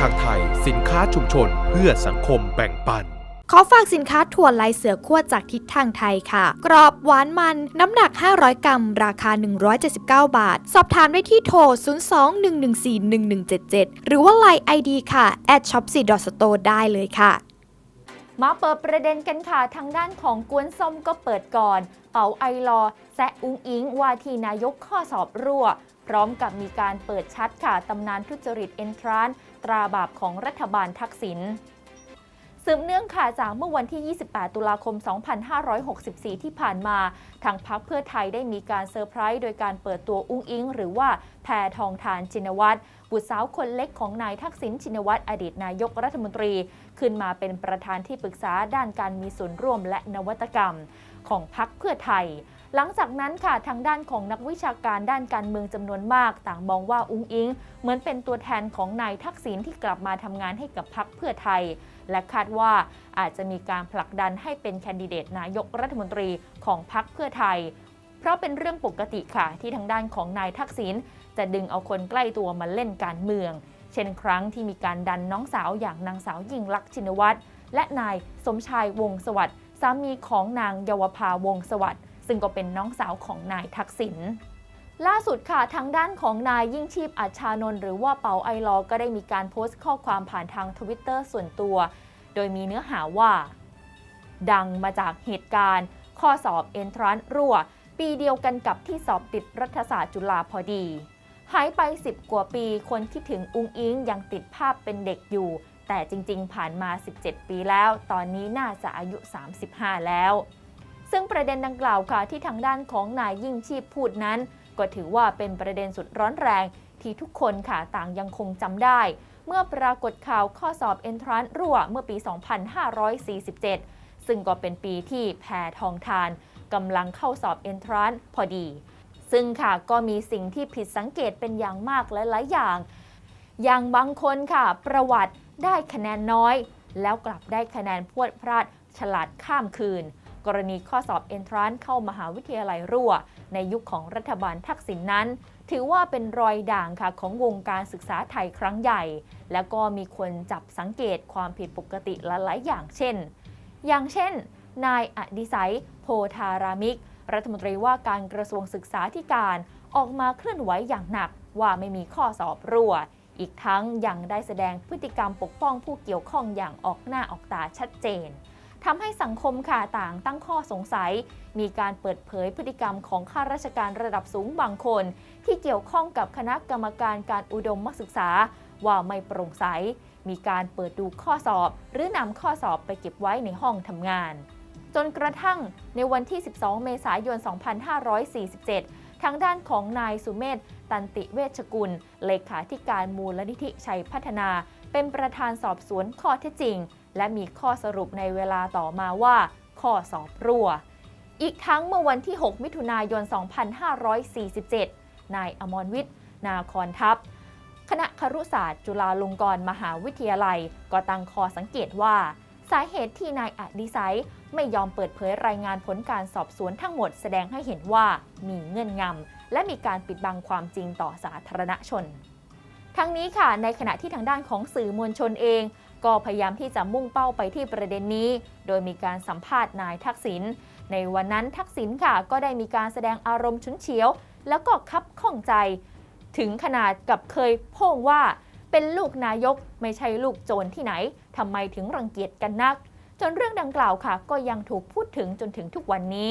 ทิศทางไทย สินค้าชุมชนเพื่อสังคมแบ่งปันขอฝากสินค้าถั่วลายเสือขั้วจากทิศทางไทยค่ะ กรอบหวานมัน น้ำหนัก 500 กรัม ราคา 179 บาท สอบถามได้ที่โทร 02-114-1177 หรือว่า Line ID ค่ะ at shop 4 store ได้เลยค่ะ มาเปิดประเด็นกันค่ะ ทางด้านของกวนส้มก็เปิดก่อน เป๋าไอรอแซะอุ้งอิงว่าที่นายกข้อสอบรั่ว พร้อมกับมีการเปิดชัดค่ะตำนานทุจริตเอนทรานตราบาปของรัฐบาลทักษิณสืบเนื่องค่ะจากเมื่อวันที่ 28 ตุลาคม 2564 ที่ผ่านมา ทางพักเพื่อไทยได้มีการเซอร์ไพรส์โดยการเปิดตัวอุ้งอิง หรือว่าแพทองทานชินวัตรบุตรสาวคนเล็กของนายทักษิณชินวัตรอดีตนายกรัฐมนตรี ขึ้นมาเป็นประธานที่ปรึกษาด้านการมีส่วนร่วมและนวัตกรรมของพักเพื่อไทย หลังจากนั้นค่ะทางด้านของนักวิชาการด้านการเมืองจำนวนมาก ต่างมองว่าอุ้งอิง เหมือนเป็นตัวแทนของนายทักษิณที่กลับมาทำงานให้กับพักเพื่อไทย และคาดว่าอาจจะมีการผลักดันให้เป็นแคนดิเดตนายกรัฐมนตรีของพักเพื่อไทย เพราะเป็นเรื่องปกติค่ะ ที่ทางด้านของนายทักษิณจะดึงเอาคนใกล้ตัวมาเล่นการเมือง เช่นครั้งที่มีการดันน้องสาวอย่างนางสาวยิ่งลักษณ์ชินวัตรและนายสมชายวงศ์สวัสดิ์สามีของนางเยาวภาวงศ์สวัสดิ์ ซึ่งก็เป็นน้องสาวของนายทักษิณล่าสุดค่ะทางด้านของนายยิ่งชีพอัชชานนท์หรือว่าเปาไอลอก็ได้มีการโพสต์ข้อความผ่านทางทวิตเตอร์ส่วนตัว โดยมีเนื้อหาว่า ดังมาจากเหตุการณ์ ข้อสอบเอนทรานรั่ว ปีเดียวกันกับที่สอบติดรัฐศาสตร์จุฬาพอดี หายไป 10 กว่าปี คนคิดถึงอุ้งอิงยังติดภาพเป็นเด็กอยู่ แต่จริงๆ ผ่านมา 17 ปีแล้ว ตอนนี้น่าจะอายุ 35 แล้ว ซึ่งประเด็นดังกล่าวค่ะที่ทางด้านของนายยิ่งชีพพูดนั้น ก็ถือว่าเป็นประเด็นสุดร้อนแรง ที่ทุกคนค่ะต่างยังคงจำได้ เมื่อปรากฏข่าวข้อสอบเอนทรานรั่วเมื่อปี 2547 ซึ่งก็เป็นปีที่แพทองทานกำลังเข้าสอบเอนทรานพอดี ซึ่งค่ะก็มีสิ่งที่ผิดสังเกตเป็นอย่างมากและหลายอย่าง อย่างบางคนค่ะ ประวัติได้คะแนนน้อย แล้วกลับได้คะแนนพรวดพลาดฉลาดข้ามคืน กรณีข้อสอบเอนทรานเข้ามหาวิทยาลัยรั่ว ในยุคของรัฐบาลทักษิณนนั้น ถือว่าเป็นรอยด่างค่ะของวงการศึกษาไทยครั้งใหญ่ แล้วก็มีคนจับสังเกตความผิดปกติหลายๆอย่างเช่น อย่างเช่น นายอดิไซยโพธารามิก รัฐมนตรีว่าการกระทรวงศึกษาธิการออกมาเคลื่อนไหวอย่างหนักว่าไม่มีข้อสอบรั่ว อีกทั้งยังได้แสดงพฤติกรรมปกป้องผู้เกี่ยวข้องอย่างออกหน้าออกตาชัดเจน ทำให้สังคมค่ะต่างตั้งข้อสงสัย มีการเปิดเผยพฤติกรรมของข้าราชการระดับสูงบางคน ที่เกี่ยวข้องกับคณะกรรมการการอุดมศึกษา ว่าไม่โปร่งใส มีการเปิดดูข้อสอบ หรือนำข้อสอบไปเก็บไว้ในห้องทำงาน จนกระทั่งในวันที่ 12 เมษายน 2547 ทางด้านของนายสุเมธตันติเวชกุล เลขาธิการมูลนิธิชัยพัฒนา เป็นประธานสอบสวนข้อเท็จจริง และมีข้อสรุปในเวลาต่อมาว่า ข้อสอบรั่ว อีกทั้งเมื่อวันที่ 6 มิถุนายน 2547 นายอมรวิทย์ นาคอนทัพ คณะครุศาสตร์จุฬาลงกรณ์มหาวิทยาลัย ก็ตั้งข้อสังเกตว่า สาเหตุที่นายอดิไซไม่ยอมเปิดเผยรายงานผลการสอบสวนทั้งหมดแสดงให้เห็นว่ามีเงื่อนงำและมีการปิดบังความจริงต่อสาธารณชน ทั้งนี้ค่ะ ในขณะที่ทางด้านของสื่อมวลชนเอง ก็พยายามที่จะมุ่งเป้าไปที่ประเด็นนี้ โดยมีการสัมภาษณ์นายทักษิณ ในวันนั้นทักษิณค่ะ ก็ได้มีการแสดงอารมณ์ฉุนเฉียว แล้วก็คับข้องใจ ถึงขนาดกับเคยโพ่งว่า เป็นลูกนายกไม่ใช่ลูกโจรที่ไหนทำไมถึงรังเกียจกันนัก จนเรื่องดังกล่าวค่ะ ก็ยังถูกพูดถึงจนถึงทุกวันนี้